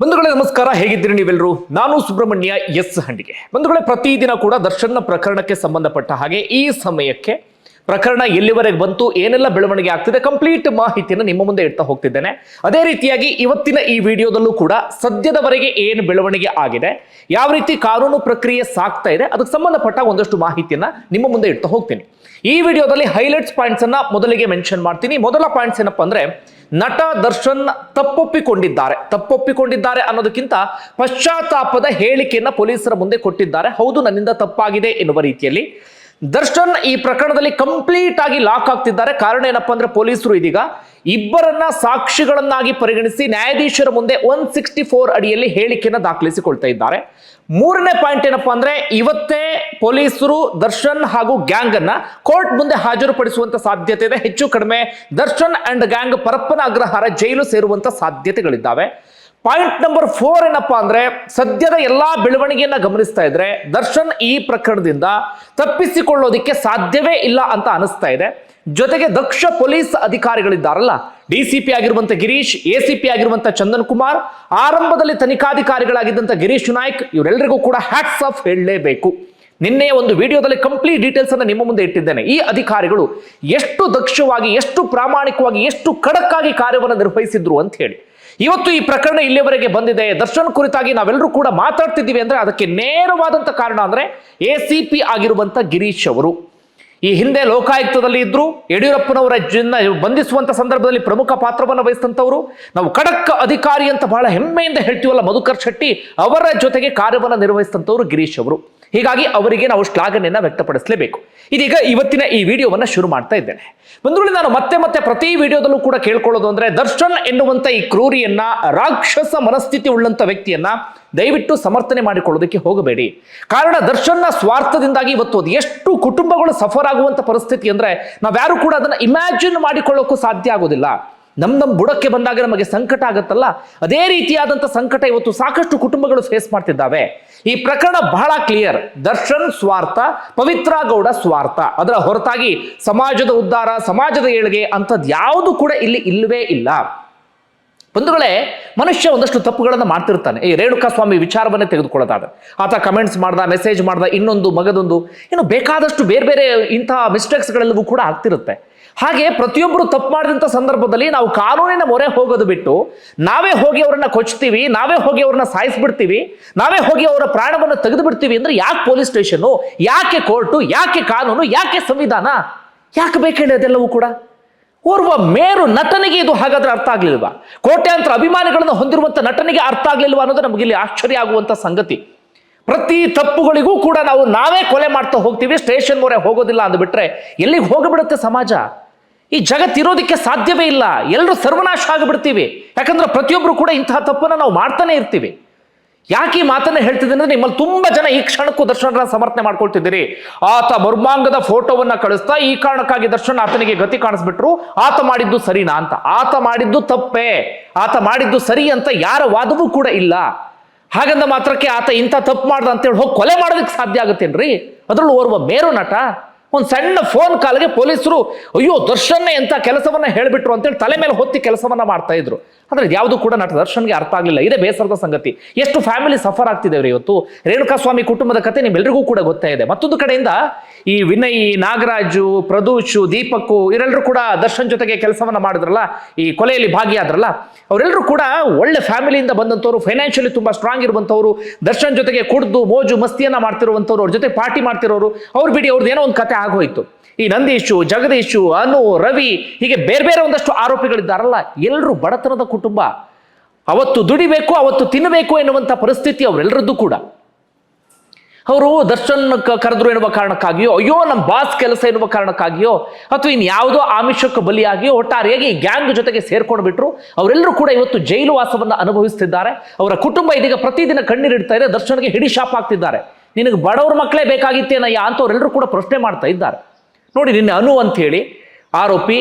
ಬಂಧುಗಳೇ, ನಮಸ್ಕಾರ. ಹೇಗಿದ್ದೀರಿ ನೀವೆಲ್ಲರೂ? ನಾನು ಸುಬ್ರಹ್ಮಣ್ಯ ಎಸ್ ಹಂಡಿಗೆ. ಬಂಧುಗಳೇ, ಪ್ರತಿದಿನ ಕೂಡ ದರ್ಶನ ಪ್ರಕರಣಕ್ಕೆ ಸಂಬಂಧಪಟ್ಟ ಹಾಗೆ ಈ ಸಮಯಕ್ಕೆ ಪ್ರಕರಣ ಎಲ್ಲಿವರೆಗೆ ಬಂತು, ಏನೆಲ್ಲ ಬೆಳವಣಿಗೆ ಆಗ್ತಿದೆ ಕಂಪ್ಲೀಟ್ ಮಾಹಿತಿಯನ್ನು ನಿಮ್ಮ ಮುಂದೆ ಇಡ್ತಾ ಹೋಗ್ತಿದ್ದೇನೆ. ಅದೇ ರೀತಿಯಾಗಿ ಇವತ್ತಿನ ಈ ವಿಡಿಯೋದಲ್ಲೂ ಕೂಡ ಸದ್ಯದವರೆಗೆ ಏನು ಬೆಳವಣಿಗೆ ಆಗಿದೆ, ಯಾವ ರೀತಿ ಕಾನೂನು ಪ್ರಕ್ರಿಯೆ ಸಾಗ್ತಾ ಇದೆ, ಅದಕ್ಕೆ ಸಂಬಂಧಪಟ್ಟ ಒಂದಷ್ಟು ಮಾಹಿತಿಯನ್ನ ನಿಮ್ಮ ಮುಂದೆ ಇಡ್ತಾ ಹೋಗ್ತೀನಿ. ಈ ವಿಡಿಯೋದಲ್ಲಿ ಹೈಲೈಟ್ಸ್ ಪಾಯಿಂಟ್ಸ್ ಅನ್ನ ಮೊದಲಿಗೆ ಮೆನ್ಷನ್ ಮಾಡ್ತೀನಿ. ಮೊದಲ ಪಾಯಿಂಟ್ಸ್ ಏನಪ್ಪ ಅಂದ್ರೆ ನಟ ದರ್ಶನ್ ತಪ್ಪೊಪ್ಪಿಕೊಂಡಿದ್ದಾರೆ. ತಪ್ಪೊಪ್ಪಿಕೊಂಡಿದ್ದಾರೆ ಅನ್ನೋದಕ್ಕಿಂತ ಪಶ್ಚಾತ್ತಾಪದ ಹೇಳಿಕೆಯನ್ನ ಪೊಲೀಸರ ಮುಂದೆ ಕೊಟ್ಟಿದ್ದಾರೆ. ಹೌದು, ನನ್ನಿಂದ ತಪ್ಪಾಗಿದೆ ಎನ್ನುವ ರೀತಿಯಲ್ಲಿ. ದರ್ಶನ್ ಈ ಪ್ರಕರಣದಲ್ಲಿ ಕಂಪ್ಲೀಟ್ ಆಗಿ ಲಾಕ್ ಆಗ್ತಿದ್ದಾರೆ. ಕಾರಣ ಏನಪ್ಪಾ ಅಂದ್ರೆ ಪೊಲೀಸರು ಇದೀಗ ಇಬ್ಬರನ್ನ ಸಾಕ್ಷಿಗಳನ್ನಾಗಿ ಪರಿಗಣಿಸಿ ನ್ಯಾಯಾಧೀಶರ ಮುಂದೆ ಒನ್ ಸಿಕ್ಸ್ಟಿ ಫೋರ್ ಅಡಿಯಲ್ಲಿ ಹೇಳಿಕೆಯನ್ನು ದಾಖಲಿಸಿಕೊಳ್ತಾ ಇದ್ದಾರೆ. ಮೂರನೇ ಪಾಯಿಂಟ್ ಏನಪ್ಪಾ ಅಂದ್ರೆ ಇವತ್ತೇ ಪೊಲೀಸರು ದರ್ಶನ್ ಹಾಗೂ ಗ್ಯಾಂಗ್ ಅನ್ನ ಕೋರ್ಟ್ ಮುಂದೆ ಹಾಜರುಪಡಿಸುವಂತ ಸಾಧ್ಯತೆ ಇದೆ. ಹೆಚ್ಚು ಕಡಿಮೆ Darshan and gang Parappana Agrahara jail ಸೇರುವಂತ ಸಾಧ್ಯತೆಗಳಿದ್ದಾವೆ. ಪಾಯಿಂಟ್ ನಂಬರ್ ಫೋರ್ ಏನಪ್ಪಾ ಅಂದ್ರೆ ಸದ್ಯದ ಎಲ್ಲಾ ಬೆಳವಣಿಗೆಯನ್ನ ಗಮನಿಸ್ತಾ ಇದ್ರೆ ದರ್ಶನ್ ಈ ಪ್ರಕರಣದಿಂದ ತಪ್ಪಿಸಿಕೊಳ್ಳೋದಿಕ್ಕೆ ಸಾಧ್ಯವೇ ಇಲ್ಲ ಅಂತ ಅನಿಸ್ತಾ ಇದೆ. ಜೊತೆಗೆ ದಕ್ಷ ಪೊಲೀಸ್ ಅಧಿಕಾರಿಗಳಿದ್ದಾರಲ್ಲ ಡಿ ಸಿ ಪಿ ಆಗಿರುವಂತ ಗಿರೀಶ್ ಎ ಸಿ ಪಿ ಆಗಿರುವಂತ ಚಂದನ್ ಕುಮಾರ್ ಆರಂಭದಲ್ಲಿ ತನಿಖಾಧಿಕಾರಿಗಳಾಗಿದ್ದಂತ ಗಿರೀಶ್ ನಾಯ್ಕ್, ಇವರೆಲ್ಲರಿಗೂ ಕೂಡ ಹ್ಯಾಟ್ಸ್ ಆಫ್ ಹೇಳಲೇಬೇಕು. ನಿನ್ನೆಯ ಒಂದು ವಿಡಿಯೋದಲ್ಲಿ ಕಂಪ್ಲೀಟ್ ಡೀಟೇಲ್ಸ್ ಅನ್ನು ನಿಮ್ಮ ಮುಂದೆ ಇಟ್ಟಿದ್ದೇನೆ. ಈ ಅಧಿಕಾರಿಗಳು ಎಷ್ಟು ದಕ್ಷವಾಗಿ, ಎಷ್ಟು ಪ್ರಾಮಾಣಿಕವಾಗಿ, ಎಷ್ಟು ಖಡಕ್ಕಾಗಿ ಕಾರ್ಯವನ್ನು ನಿರ್ವಹಿಸಿದ್ರು ಅಂತ ಹೇಳಿ. ಇವತ್ತು ಈ ಪ್ರಕರಣ ಇಲ್ಲಿಯವರೆಗೆ ಬಂದಿದೆ. ದರ್ಶನ್ ಕುರಿತಾಗಿ ನಾವೆಲ್ಲರೂ ಕೂಡ ಮಾತಾಡ್ತಿದ್ದೀವಿ ಅಂದ್ರೆ ಅದಕ್ಕೆ ನೇರವಾದಂತ ಕಾರಣ ಅಂದ್ರೆ ಎ ಸಿ ಪಿ ಆಗಿರುವಂತ ಗಿರೀಶ್ ಅವರು. ಈ ಹಿಂದೆ ಲೋಕಾಯುಕ್ತದಲ್ಲಿ ಇದ್ರು ಯಡಿಯೂರಪ್ಪನವರ ಜನ್ನ ಬಂಧಿಸುವಂತ ಸಂದರ್ಭದಲ್ಲಿ ಪ್ರಮುಖ ಪಾತ್ರವನ್ನು ವಹಿಸಿದಂಥವ್ರು. ನಾವು ಖಡಕ್ ಅಧಿಕಾರಿ ಅಂತ ಬಹಳ ಹೆಮ್ಮೆಯಿಂದ ಹೇಳ್ತೀವಲ್ಲ ಮಧುಕರ್ ಶೆಟ್ಟಿ ಅವರ ಜೊತೆಗೆ ಕಾರ್ಯವನ್ನು ನಿರ್ವಹಿಸಿದಂಥವ್ರು ಗಿರೀಶ್ ಅವರು. ಹೀಗಾಗಿ ಅವರಿಗೆ ನಾವು ಶ್ಲಾಘನೆಯನ್ನು ವ್ಯಕ್ತಪಡಿಸಲೇಬೇಕು. ಇದೀಗ ಇವತ್ತಿನ ಈ ವಿಡಿಯೋವನ್ನು ಶುರು ಮಾಡ್ತಾ ಇದ್ದೇನೆ. ಬಂಧುಗಳೇ, ನಾನು ಮತ್ತೆ ಮತ್ತೆ ಪ್ರತಿ ವಿಡಿಯೋದಲ್ಲೂ ಕೂಡ ಕೇಳ್ಕೊಳ್ಳೋದು ಅಂದ್ರೆ ದರ್ಶನ್ ಎನ್ನುವಂಥ ಈ ಕ್ರೂರಿಯನ್ನ, ರಾಕ್ಷಸ ಮನಸ್ಥಿತಿ ಉಳ್ಳಂಥ ವ್ಯಕ್ತಿಯನ್ನ ದಯವಿಟ್ಟು ಸಮರ್ಥನೆ ಮಾಡಿಕೊಳ್ಳೋದಕ್ಕೆ ಹೋಗಬೇಡಿ. ಕಾರಣ ದರ್ಶನ್ನ ಸ್ವಾರ್ಥದಿಂದಾಗಿ ಇವತ್ತು ಅದು ಎಷ್ಟು ಕುಟುಂಬಗಳು ಸಫರ್ ಆಗುವಂಥ ಪರಿಸ್ಥಿತಿ ಅಂದ್ರೆ ನಾವ್ಯಾರು ಕೂಡ ಅದನ್ನ ಇಮ್ಯಾಜಿನ್ ಮಾಡಿಕೊಳ್ಳೋಕ್ಕೂ ಸಾಧ್ಯ ಆಗೋದಿಲ್ಲ. ನಮ್ ನಮ್ಮ ಬುಡಕ್ಕೆ ಬಂದಾಗ ನಮಗೆ ಸಂಕಟ ಆಗುತ್ತಲ್ಲ? ಅದೇ ರೀತಿಯಾದಂಥ ಸಂಕಟ ಇವತ್ತು ಸಾಕಷ್ಟು ಕುಟುಂಬಗಳು ಫೇಸ್ ಮಾಡ್ತಿದ್ದಾವೆ. ಈ ಪ್ರಕರಣ ಬಹಳ ಕ್ಲಿಯರ್ ದರ್ಶನ್ ಸ್ವಾರ್ಥ, ಪವಿತ್ರ ಗೌಡ ಸ್ವಾರ್ಥ. ಅದರ ಹೊರತಾಗಿ ಸಮಾಜದ ಉದ್ಧಾರ, ಸಮಾಜದ ಏಳಿಗೆ ಅಂಥದ್ದು ಯಾವುದು ಕೂಡ ಇಲ್ಲಿ ಇಲ್ಲವೇ ಇಲ್ಲ. ಬಂಧುಗಳೇ, ಮನುಷ್ಯ ಒಂದಷ್ಟು ತಪ್ಪುಗಳನ್ನು ಮಾಡ್ತಿರ್ತಾನೆ. ಈ ರೇಣುಕಾ ಸ್ವಾಮಿ ವಿಚಾರವನ್ನೇ ತೆಗೆದುಕೊಳ್ಳೋದಾದ ಆತ ಕಮೆಂಟ್ಸ್ ಮಾಡ್ದ ಮೆಸೇಜ್ ಮಾಡ್ದ, ಇನ್ನೊಂದು, ಮಗದೊಂದು, ಇನ್ನು ಬೇಕಾದಷ್ಟು ಬೇರೆ ಬೇರೆ ಇಂತಹ ಮಿಸ್ಟೇಕ್ಸ್ಗಳೆಲ್ಲವೂ ಕೂಡ ಆಗ್ತಿರುತ್ತೆ. ಹಾಗೆ ಪ್ರತಿಯೊಬ್ಬರು ತಪ್ಪು ಮಾಡಿದಂಥ ಸಂದರ್ಭದಲ್ಲಿ ನಾವು ಕಾನೂನಿನ ಮೊರೆ ಹೋಗೋದು ಬಿಟ್ಟು, ನಾವೇ ಹೋಗಿ ಅವರನ್ನ ಕೊಚ್ತೀವಿ, ನಾವೇ ಹೋಗಿ ಅವ್ರನ್ನ ಸಾಯಿಸ್ಬಿಡ್ತೀವಿ, ನಾವೇ ಹೋಗಿ ಅವರ ಪ್ರಾಣವನ್ನು ತೆಗೆದು ಬಿಡ್ತೀವಿ ಅಂದ್ರೆ ಯಾಕೆ ಪೊಲೀಸ್ ಸ್ಟೇಷನ್ನು ಯಾಕೆ ಕೋರ್ಟು ಯಾಕೆ ಕಾನೂನು, ಯಾಕೆ ಸಂವಿಧಾನ? ಯಾಕೆ ಬೇಕು ಅದೆಲ್ಲವೂ ಕೂಡ? ಓರ್ವ ಮೇರು ನಟನಿಗೆ ಇದು ಹಾಗಾದ್ರೆ ಅರ್ಥ ಆಗ್ಲಿಲ್ವಾ? ಕೋಟ್ಯಾಂತರ ಅಭಿಮಾನಿಗಳನ್ನು ಹೊಂದಿರುವಂಥ ನಟನಿಗೆ ಅರ್ಥ ಆಗ್ಲಿಲ್ವಾ ಅನ್ನೋದು ನಮಗೆ ಇಲ್ಲಿ ಆಶ್ಚರ್ಯ ಆಗುವಂತ ಸಂಗತಿ. ಪ್ರತಿ ತಪ್ಪುಗಳಿಗೂ ಕೂಡ ನಾವು ನಾವೇ ಕೊಲೆ ಮಾಡ್ತಾ ಹೋಗ್ತೀವಿ, ಸ್ಟೇಷನ್ ಮೊರೆ ಹೋಗೋದಿಲ್ಲ ಅಂದ್ಬಿಟ್ರೆ ಎಲ್ಲಿಗೆ ಹೋಗಿಬಿಡುತ್ತೆ ಸಮಾಜ? ಈ ಜಗತ್ತಿರೋದಕ್ಕೆ ಸಾಧ್ಯವೇ ಇಲ್ಲ. ಎಲ್ಲರೂ ಸರ್ವನಾಶ ಆಗಿಬಿಡ್ತೀವಿ. ಯಾಕಂದ್ರೆ ಪ್ರತಿಯೊಬ್ಬರು ಕೂಡ ಇಂತಹ ತಪ್ಪನ್ನು ನಾವು ಮಾಡ್ತಾನೆ ಇರ್ತೀವಿ. ಯಾಕೆ ಈ ಮಾತನ್ನ ಹೇಳ್ತಿದ್ದೀನಿ ಅಂದ್ರೆ ನಿಮ್ಮಲ್ಲಿ ತುಂಬಾ ಜನ ಈ ಕ್ಷಣಕ್ಕೂ ದರ್ಶನ ಸಮರ್ಥನೆ ಮಾಡ್ಕೊಳ್ತಿದ್ದೀರಿ. ಆತ ಮರ್ಮಾಂಗದ ಫೋಟೋವನ್ನ ಕಳಿಸ್ತಾ ಈ ಕಾರಣಕ್ಕಾಗಿ ದರ್ಶನ ಆತನಿಗೆ ಗತಿ ಕಾಣಿಸ್ಬಿಟ್ರು. ಆತ ಮಾಡಿದ್ದು ಸರಿನಾ ಅಂತ. ಆತ ಮಾಡಿದ್ದು ತಪ್ಪೇ. ಆತ ಮಾಡಿದ್ದು ಸರಿ ಅಂತ ಯಾರ ವಾದವೂ ಕೂಡ ಇಲ್ಲ. ಹಾಗಂದ ಮಾತ್ರಕ್ಕೆ ಆತ ಇಂಥ ತಪ್ಪು ಮಾಡ್ದ ಅಂತೇಳಿ ಹೋಗಿ ಕೊಲೆ ಮಾಡೋದಕ್ಕೆ ಸಾಧ್ಯ ಆಗುತ್ತೇನ್ರಿ? ಅದರಲ್ಲೂ ಓರ್ವ ಮೇರು ನಟ. ಒಂದು ಸಣ್ಣ ಫೋನ್ ಕಾಲ್ಗೆ ಪೊಲೀಸರು, ಅಯ್ಯೋ ದರ್ಶನ್ ಎಂತ ಕೆಲಸವನ್ನ ಹೇಳಿಬಿಟ್ರು ಅಂತೇಳಿ ತಲೆ ಮೇಲೆ ಹೊತ್ತಿ ಕೆಲಸವನ್ನ ಮಾಡ್ತಾ ಇದ್ರು. ಆದ್ರೆ ಯಾವುದು ಕೂಡ ನಟ ದರ್ಶನ್ಗೆ ಅರ್ಥ ಆಗಲಿಲ್ಲ. ಇದೇ ಬೇಸರದ ಸಂಗತಿ. ಎಷ್ಟು ಫ್ಯಾಮಿಲಿ ಸಫರ್ ಆಗ್ತಿದ್ದೇವೆ ಇವತ್ತು. ರೇಣುಕಾ ಸ್ವಾಮಿ ಕುಟುಂಬದ ಕತೆ ನಿಮ್ಮೆಲ್ಲರಿಗೂ ಕೂಡ ಗೊತ್ತೇ ಇದೆ. ಮತ್ತೊಂದು ಕಡೆಯಿಂದ ಈ ವಿನಯ್, ನಾಗರಾಜು ಪ್ರದೂಶು ದೀಪಕ್ಕು ಇವರೆಲ್ಲರೂ ಕೂಡ ದರ್ಶನ್ ಜೊತೆಗೆ ಕೆಲಸವನ್ನ ಮಾಡಿದ್ರಲ್ಲ, ಈ ಕೊಲೆಯಲ್ಲಿ ಭಾಗಿಯಾದ್ರಲ್ಲ ಅವರೆಲ್ಲರೂ ಕೂಡ ಒಳ್ಳೆ ಫ್ಯಾಮಿಲಿಯಿಂದ ಬಂದಂಥವ್ರು ಫೈನಾನ್ಷಿಯಲಿ ತುಂಬಾ ಸ್ಟ್ರಾಂಗ್ ಇರುವಂಥವ್ರು, ದರ್ಶನ್ ಜೊತೆಗೆ ಕುಡ್ದು, ಮೋಜು, ಮಸ್ತಿಯನ್ನ ಮಾಡ್ತಿರುವಂಥವ್ರು, ಅವ್ರ ಜೊತೆ ಪಾರ್ಟಿ ಮಾಡ್ತಿರೋರು, ಅವ್ರು ಬಿಡಿ ಅವ್ರದ್ದು ಏನೋ ಒಂದು ಕತೆ ಆಗೋಯ್ತು. ಈ ನಂದೀಶು, ಜಗದೀಶು, ಅನು, ರವಿ ಹೀಗೆ ಬೇರೆ ಬೇರೆ ಒಂದಷ್ಟು ಆರೋಪಿಗಳಿದ್ದಾರಲ್ಲ ಎಲ್ಲರೂ ಬಡತನದ ಕುಟುಂಬ ಅವತ್ತು ದುಡಿಬೇಕು, ಅವತ್ತು ತಿನ್ನಬೇಕು ಎನ್ನುವಂಥ ಪರಿಸ್ಥಿತಿ ಅವರೆಲ್ಲರದ್ದು ಕೂಡ. ಅವರು ದರ್ಶನ್ ಕರೆದ್ರು ಎನ್ನುವ ಕಾರಣಕ್ಕಾಗಿಯೋ, ಅಯ್ಯೋ ನಮ್ಮ ಬಾಸ್ ಕೆಲಸ ಎನ್ನುವ ಕಾರಣಕ್ಕಾಗಿಯೋ, ಅಥವಾ ಇನ್ನು ಯಾವುದೋ ಆಮಿಷಕ್ಕೆ ಬಲಿಯಾಗಿಯೋ, ಒಟ್ಟಾರೆಯಾಗಿ ಈ ಗ್ಯಾಂಗ್ ಜೊತೆಗೆ ಸೇರ್ಕೊಂಡು ಬಿಟ್ರು ಅವರೆಲ್ಲರೂ ಕೂಡ ಇವತ್ತು ಜೈಲು ವಾಸವನ್ನು ಅನುಭವಿಸ್ತಿದ್ದಾರೆ. ಅವರ ಕುಟುಂಬ ಇದೀಗ ಪ್ರತಿದಿನ ಕಣ್ಣೀರಿಡ್ತಾ ಇದೆ, ದರ್ಶನ್ಗೆ ಹಿಡಿ ಶಾಪ್ ಆಗ್ತಿದ್ದಾರೆ ನಿನಗೆ ಬಡವ್ರ ಮಕ್ಕಳೇ ಬೇಕಾಗಿತ್ತೇನಯ್ಯ ಅಂತ ಅವರೆಲ್ಲರೂ ಕೂಡ ಪ್ರಶ್ನೆ ಮಾಡ್ತಾ ಇದ್ದಾರೆ. ನೋಡಿ ನಿನ್ನೆ ಅನು ಅಂತ ಹೇಳಿ ಆರೋಪಿ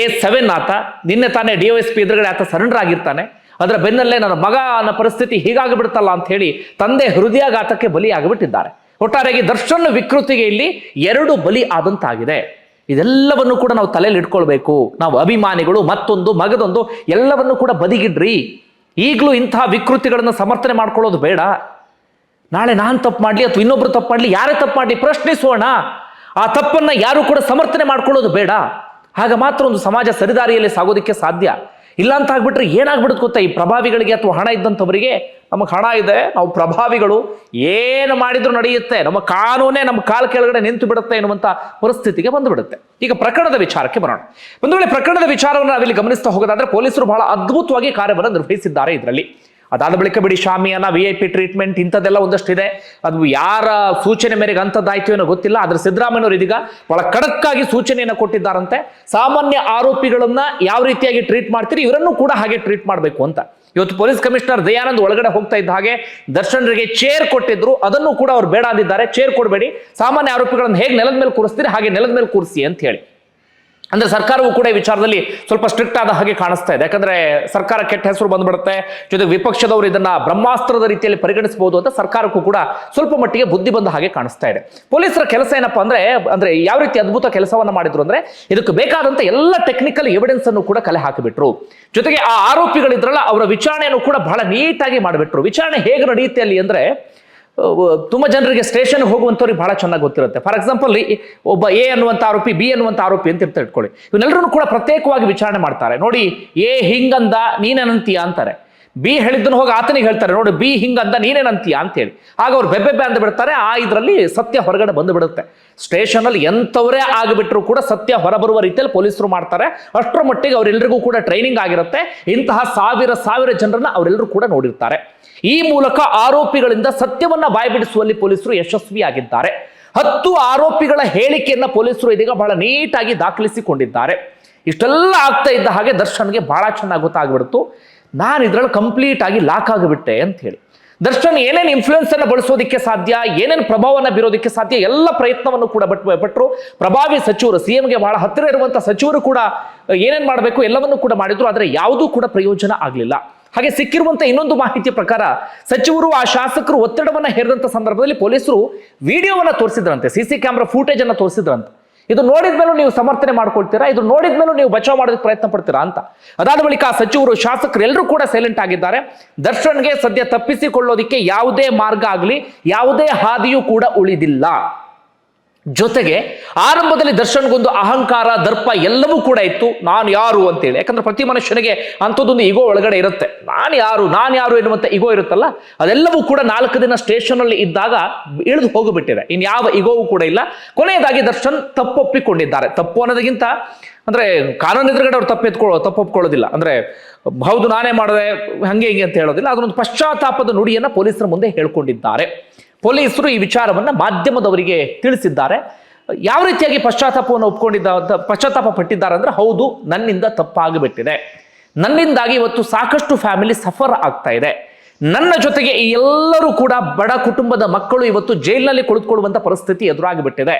ಎ ಸೆವೆನ್ ಆತ, ನಿನ್ನೆ ತಾನೇ ಡಿ ಎಸ್ ಪಿ ಎದುರುಗಡೆ ಆತ ಸರೆಂಡರ್ ಆಗಿರ್ತಾನೆ. ಅದರ ಬೆನ್ನಲ್ಲೇ ನನ್ನ ಮಗ ಅನ್ನೋ ಪರಿಸ್ಥಿತಿ ಹೀಗಾಗಿಬಿಡುತ್ತಲ್ಲ ಅಂತ ಹೇಳಿ ತಂದೆ ಹೃದಯಾಘಾತಕ್ಕೆ ಬಲಿ ಆಗಿಬಿಟ್ಟಿದ್ದಾರೆ ಒಟ್ಟಾರೆಯಾಗಿ ದರ್ಶನ್ ವಿಕೃತಿಗೆ ಇಲ್ಲಿ ಎರಡು ಬಲಿ ಆದಂತಾಗಿದೆ. ಇದೆಲ್ಲವನ್ನು ಕೂಡ ನಾವು ತಲೆಯಲ್ಲಿ ಇಟ್ಕೊಳ್ಬೇಕು. ನಾವು ಅಭಿಮಾನಿಗಳು, ಮತ್ತೊಂದು, ಮಗದೊಂದು, ಎಲ್ಲವನ್ನು ಕೂಡ ಬದಿಗಿಡ್ರಿ. ಈಗಲೂ ಇಂತಹ ವಿಕೃತಿಗಳನ್ನು ಸಮರ್ಥನೆ ಮಾಡ್ಕೊಳ್ಳೋದು ಬೇಡ. ನಾಳೆ ನಾನು ತಪ್ಪು ಮಾಡಲಿ ಅಥವಾ ಇನ್ನೊಬ್ರು ತಪ್ಪು ಮಾಡಲಿ, ಯಾರೇ ತಪ್ಪು ಮಾಡಲಿ ಪ್ರಶ್ನಿಸೋಣ. ಆ ತಪ್ಪನ್ನು ಯಾರು ಕೂಡ ಸಮರ್ಥನೆ ಮಾಡ್ಕೊಳ್ಳೋದು ಬೇಡ. ಆಗ ಮಾತ್ರ ಒಂದು ಸಮಾಜ ಸರಿದಾರಿಯಲ್ಲಿ ಸಾಗೋದಕ್ಕೆ ಸಾಧ್ಯ. ಇಲ್ಲ ಅಂತ ಆಗ್ಬಿಟ್ರೆ ಏನಾಗ್ಬಿಡುತ್ತೆ ಗೊತ್ತಾ? ಈ ಪ್ರಭಾವಿಗಳಿಗೆ ಅಥವಾ ಹಣ ಇದ್ದಂಥವರಿಗೆ ನಮಗೆ ಹಣ ಇದೆ, ನಾವು ಪ್ರಭಾವಿಗಳು, ಏನು ಮಾಡಿದ್ರು ನಡೆಯುತ್ತೆ. ನಮ್ಮ ಕಾನೂನೇ ನಮ್ಮ ಕಾಲ ಕೆಳಗಡೆ ನಿಂತು ಬಿಡುತ್ತೆ ಎನ್ನುವಂಥ ಪರಿಸ್ಥಿತಿಗೆ ಬಂದುಬಿಡುತ್ತೆ. ಈಗ ಪ್ರಕರಣದ ವಿಚಾರಕ್ಕೆ ಬರೋಣ. ಒಂದು ವೇಳೆ ಪ್ರಕರಣದ ವಿಚಾರವನ್ನು ನಾವಿಲ್ಲಿ ಗಮನಿಸ್ತಾ ಹೋಗೋದಾದ್ರೆ ಪೊಲೀಸರು ಬಹಳ ಅದ್ಭುತವಾಗಿ ಕಾರ್ಯವನ್ನು ನಿರ್ವಹಿಸಿದ್ದಾರೆ ಇದರಲ್ಲಿ. ಅದಾದ ಬಳಿಕ ಬಿಡಿ ಶಾಮಿಯಾನ ವಿ ಐ ಪಿ ಟ್ರೀಟ್ಮೆಂಟ್ ಇಂಥದ್ದೆಲ್ಲ ಒಂದಷ್ಟಿದೆ ಅದು ಯಾರ ಸೂಚನೆ ಮೇರೆಗೆ ಅಂಥದ್ದಾಯ್ತು ಏನೋ ಗೊತ್ತಿಲ್ಲ. ಆದ್ರೆ ಸಿದ್ದರಾಮಯ್ಯವರು ಇದೀಗ ಬಹಳ ಖಡಕ್ಕಾಗಿ ಸೂಚನೆಯನ್ನು ಕೊಟ್ಟಿದ್ದಾರಂತೆ. ಸಾಮಾನ್ಯ ಆರೋಪಿಗಳನ್ನ ಯಾವ ರೀತಿಯಾಗಿ ಟ್ರೀಟ್ ಮಾಡ್ತೀರಿ, ಇವರನ್ನು ಕೂಡ ಹಾಗೆ ಟ್ರೀಟ್ ಮಾಡಬೇಕು ಅಂತ. ಇವತ್ತು ಪೊಲೀಸ್ ಕಮಿಷನರ್ ದಯಾನಂದ್ ಒಳಗಡೆ ಹೋಗ್ತಾ ಇದ್ದ ಹಾಗೆ ದರ್ಶನ್ರಿಗೆ ಚೇರ್ ಕೊಟ್ಟಿದ್ರು. ಅದನ್ನು ಕೂಡ ಅವ್ರು ಬೇಡ ಅಂದಿದ್ದಾರೆ. ಚೇರ್ ಕೊಡಬೇಡಿ. ಸಾಮಾನ್ಯ ಆರೋಪಿಗಳನ್ನು ಹೇಗೆ ನೆಲದ ಮೇಲೆ ಕೂರಿಸ್ತೀರಿ, ಹಾಗೆ ನೆಲದ ಮೇಲೆ ಕೂರಿಸಿ ಅಂತ ಹೇಳಿ. ಅಂದ್ರೆ ಸರ್ಕಾರವು ಕೂಡ ಈ ವಿಚಾರದಲ್ಲಿ ಸ್ವಲ್ಪ ಸ್ಟ್ರಿಕ್ಟ್ ಆದ ಹಾಗೆ ಕಾಣಿಸ್ತಾ ಇದೆ. ಯಾಕಂದ್ರೆ ಸರ್ಕಾರ ಕೆಟ್ಟ ಹೆಸರು ಬಂದ್ಬಿಡುತ್ತೆ. ಜೊತೆಗೆ ವಿಪಕ್ಷದವರು ಇದನ್ನ ಬ್ರಹ್ಮಾಸ್ತ್ರದ ರೀತಿಯಲ್ಲಿ ಪರಿಗಣಿಸಬಹುದು ಅಂತ ಸರ್ಕಾರಕ್ಕೂ ಕೂಡ ಸ್ವಲ್ಪ ಮಟ್ಟಿಗೆ ಬುದ್ಧಿ ಬಂದ ಹಾಗೆ ಕಾಣಿಸ್ತಾ ಇದೆ. ಪೊಲೀಸರ ಕೆಲಸ ಏನಪ್ಪಾ ಅಂದ್ರೆ ಅಂದ್ರೆ ಯಾವ ರೀತಿ ಅದ್ಭುತ ಕೆಲಸವನ್ನ ಮಾಡಿದ್ರು ಅಂದ್ರೆ, ಇದಕ್ಕೆ ಬೇಕಾದಂತ ಎಲ್ಲ ಟೆಕ್ನಿಕಲ್ ಎವಿಡೆನ್ಸ್ ಅನ್ನು ಕೂಡ ಕಲೆ ಹಾಕಿಬಿಟ್ರು. ಜೊತೆಗೆ ಆ ಆರೋಪಿಗಳಿದ್ರಲ್ಲ, ಅವರ ವಿಚಾರಣೆಯನ್ನು ಕೂಡ ಬಹಳ ನೀಟಾಗಿ ಮಾಡಿಬಿಟ್ರು. ವಿಚಾರಣೆ ಹೇಗೆ ನಡೆಯುತ್ತೆ ಅಲ್ಲಿ ಅಂದ್ರೆ ತುಂಬ ಜನರಿಗೆ ಸ್ಟೇಷನ್ ಹೋಗುವಂಥವ್ರಿಗೆ ಬಹಳ ಚೆನ್ನಾಗಿ ಗೊತ್ತಿರುತ್ತೆ. ಫಾರ್ ಎಕ್ಸಾಂಪಲ್ ಒಬ್ಬ ಎ ಅನ್ನುವಂಥ ಆರೋಪಿ ಬಿ ಅನ್ನುವಂಥ ಆರೋಪಿ ಅಂತ ಇರ್ತಾ ಇಟ್ಕೊಳ್ಳಿ. ಇವನ್ನೆಲ್ಲರೂ ಕೂಡ ಪ್ರತ್ಯೇಕವಾಗಿ ವಿಚಾರಣೆ ಮಾಡ್ತಾರೆ. ನೋಡಿ ಎ ಹಿಂಗಂದ ನೀನೇನಂತೀಯ ಅಂತಾರೆ. ಬಿ ಹೇಳಿದ್ದನ್ನು ಹೋಗಿ ಆತನಿಗೆ ಹೇಳ್ತಾರೆ, ನೋಡಿ ಬಿ ಹಿಂಗಂದ ನೀನೇನಂತೀಯ ಅಂತೇಳಿ ಆಗ ಅವ್ರು ಬೆಬ್ಬೆಬ್ಬೆ ಅಂದು ಬಿಡ್ತಾರೆ. ಆ ಇದರಲ್ಲಿ ಸತ್ಯ ಹೊರಗಡೆ ಬಂದು ಬಿಡುತ್ತೆ. ಸ್ಟೇಷನಲ್ಲಿ ಎಂಥವರೇ ಆಗಿಬಿಟ್ರು ಕೂಡ ಸತ್ಯ ಹೊರಬರುವ ರೀತಿಯಲ್ಲಿ ಪೊಲೀಸರು ಮಾಡ್ತಾರೆ. ಅಷ್ಟರ ಮಟ್ಟಿಗೆ ಅವರೆಲ್ಲರಿಗೂ ಕೂಡ ಟ್ರೈನಿಂಗ್ ಆಗಿರುತ್ತೆ. ಇಂತಹ ಸಾವಿರ ಸಾವಿರ ಜನರನ್ನ ಅವರೆಲ್ಲರೂ ಕೂಡ ನೋಡಿರ್ತಾರೆ. ಈ ಮೂಲಕ ಆರೋಪಿಗಳಿಂದ ಸತ್ಯವನ್ನ ಬಾಯ್ಬಿಡಿಸುವಲ್ಲಿ ಪೊಲೀಸರು ಯಶಸ್ವಿಯಾಗಿದ್ದಾರೆ. ಹತ್ತು ಆರೋಪಿಗಳ ಹೇಳಿಕೆಯನ್ನ ಪೊಲೀಸರು ಇದೀಗ ಬಹಳ ನೀಟಾಗಿ ದಾಖಲಿಸಿಕೊಂಡಿದ್ದಾರೆ. ಇಷ್ಟೆಲ್ಲ ಆಗ್ತಾ ಇದ್ದ ಹಾಗೆ ದರ್ಶನ್ಗೆ ಬಹಳ ಚೆನ್ನಾಗಿ ಗೊತ್ತಾಗ್ಬಿಡ್ತು. ನಾನು ಇದ್ರಲ್ಲಿ ಕಂಪ್ಲೀಟ್ ಆಗಿ ಲಾಕ್ ಆಗಿಬಿಟ್ಟೆ ಅಂತ ಹೇಳಿ. ದರ್ಶನ್ ಏನೇನು ಇನ್ಫ್ಲೂಯೆನ್ಸ್ ಅನ್ನು ಬಳಸೋದಕ್ಕೆ ಸಾಧ್ಯ, ಏನೇನು ಪ್ರಭಾವನ ಬೀರೋದಕ್ಕೆ ಸಾಧ್ಯ, ಎಲ್ಲ ಪ್ರಯತ್ನವನ್ನು ಕೂಡ ಬಟ್ ಪಟ್ಟರು ಪ್ರಭಾವಿ ಸಚಿವರು ಸಿಎಂಗೆ ಬಹಳ ಹತ್ತಿರ ಇರುವಂತಹ ಸಚಿವರು ಕೂಡ, ಏನೇನು ಮಾಡಬೇಕು ಎಲ್ಲವನ್ನೂ ಕೂಡ ಮಾಡಿದ್ರು, ಆದರೆ ಯಾವುದೂ ಕೂಡ ಪ್ರಯೋಜನ ಆಗಲಿಲ್ಲ. ಹಾಗೆ ಸಿಕ್ಕಿರುವಂತಹ ಇನ್ನೊಂದು ಮಾಹಿತಿ ಪ್ರಕಾರ ಸಚಿವರು ಆ ಶಾಸಕರು ಒತ್ತಡವನ್ನ ಹೇರಿದಂತ ಸಂದರ್ಭದಲ್ಲಿ ಪೊಲೀಸರು ವಿಡಿಯೋವನ್ನ ತೋರಿಸಿದ್ರಂತೆ ಸಿ ಸಿ ಕ್ಯಾಮ್ರಾ ಫೂಟೇಜ್ ಅನ್ನು ತೋರಿಸಿದ್ರಂತೆ. ಇದು ನೋಡಿದ ಮೇಲೂ ನೀವು ಸಮರ್ಥನೆ ಮಾಡ್ಕೊಳ್ತೀರಾ? ಇದು ನೋಡಿದ ಮೇಲೂ ನೀವು ಬಚಾವ್ ಮಾಡೋದಕ್ಕೆ ಪ್ರಯತ್ನ ಪಡ್ತೀರಾ ಅಂತ. ಅದಾದ ಬಳಿಕ ಆ ಸಚಿವರು ಶಾಸಕರು ಎಲ್ಲರೂ ಕೂಡ ಸೈಲೆಂಟ್ ಆಗಿದ್ದಾರೆ. ದರ್ಶನ್ಗೆ ಸದ್ಯ ತಪ್ಪಿಸಿಕೊಳ್ಳೋದಿಕ್ಕೆ ಯಾವುದೇ ಮಾರ್ಗ ಆಗಲಿ, ಯಾವುದೇ ಹಾದಿಯೂ ಕೂಡ ಉಳಿದಿಲ್ಲ. ಜೊತೆಗೆ ಆರಂಭದಲ್ಲಿ ದರ್ಶನ್ಗೊಂದು ಅಹಂಕಾರ, ದರ್ಪ ಎಲ್ಲವೂ ಕೂಡ ಇತ್ತು. ನಾನು ಯಾರು ಅಂತೇಳಿ. ಯಾಕಂದ್ರೆ ಪ್ರತಿ ಮನುಷ್ಯನಿಗೆ ಅಂಥದ್ದೊಂದು ಇಗೋ ಒಳಗಡೆ ಇರುತ್ತೆ. ನಾನು ಯಾರು ನಾನು ಯಾರು ಎನ್ನುವಂತ ಇಗೋ ಇರುತ್ತಲ್ಲ, ಅದೆಲ್ಲವೂ ಕೂಡ ನಾಲ್ಕು ದಿನ ಸ್ಟೇಷನ್ ಅಲ್ಲಿ ಇದ್ದಾಗ ಇಳಿದು ಹೋಗಿಬಿಟ್ಟಿದೆ. ಇನ್ ಯಾವ ಕೂಡ ಇಲ್ಲ. ಕೊನೆಯದಾಗಿ ದರ್ಶನ್ ತಪ್ಪೊಪ್ಪಿಕೊಂಡಿದ್ದಾರೆ. ತಪ್ಪು ಅನ್ನೋದಕ್ಕಿಂತ, ಅಂದ್ರೆ ಕಾನೂನು ಎದುರುಗಡೆ ಅವ್ರು ತಪ್ಪು ಎತ್ಕೊಳ್ಳೋ ತಪ್ಪೊಪ್ಕೊಳ್ಳೋದಿಲ್ಲ ಅಂದ್ರೆ ಹೌದು ನಾನೇ ಮಾಡಿದೆ, ಹಂಗೆ ಹಿಂಗೆ ಅಂತ ಹೇಳೋದಿಲ್ಲ. ಅದನ್ನೊಂದು ಪಶ್ಚಾತ್ತಾಪದ ನುಡಿಯನ್ನ ಪೊಲೀಸರ ಮುಂದೆ ಹೇಳ್ಕೊಂಡಿದ್ದಾರೆ. ಪೊಲೀಸರು ಈ ವಿಚಾರವನ್ನ ಮಾಧ್ಯಮದವರಿಗೆ ತಿಳಿಸಿದ್ದಾರೆ. ಯಾವ ರೀತಿಯಾಗಿ ಪಶ್ಚಾತ್ತಾಪವನ್ನು ಒಪ್ಕೊಂಡಿದ್ದ, ಪಶ್ಚಾತ್ತಾಪ ಪಟ್ಟಿದ್ದಾರೆ ಅಂದ್ರೆ ಹೌದು, ನನ್ನಿಂದ ತಪ್ಪಾಗಿಬಿಟ್ಟಿದೆ. ನನ್ನಿಂದಾಗಿ ಇವತ್ತು ಸಾಕಷ್ಟು ಫ್ಯಾಮಿಲಿ ಸಫರ್ ಆಗ್ತಾ ಇದೆ. ನನ್ನ ಜೊತೆಗೆ ಎಲ್ಲರೂ ಕೂಡ ಬಡ ಕುಟುಂಬದ ಮಕ್ಕಳು ಇವತ್ತು ಜೈಲಿನಲ್ಲಿ ಕುಳಿತುಕೊಳ್ಳುವಂತ ಪರಿಸ್ಥಿತಿ ಎದುರಾಗಿಬಿಟ್ಟಿದೆ.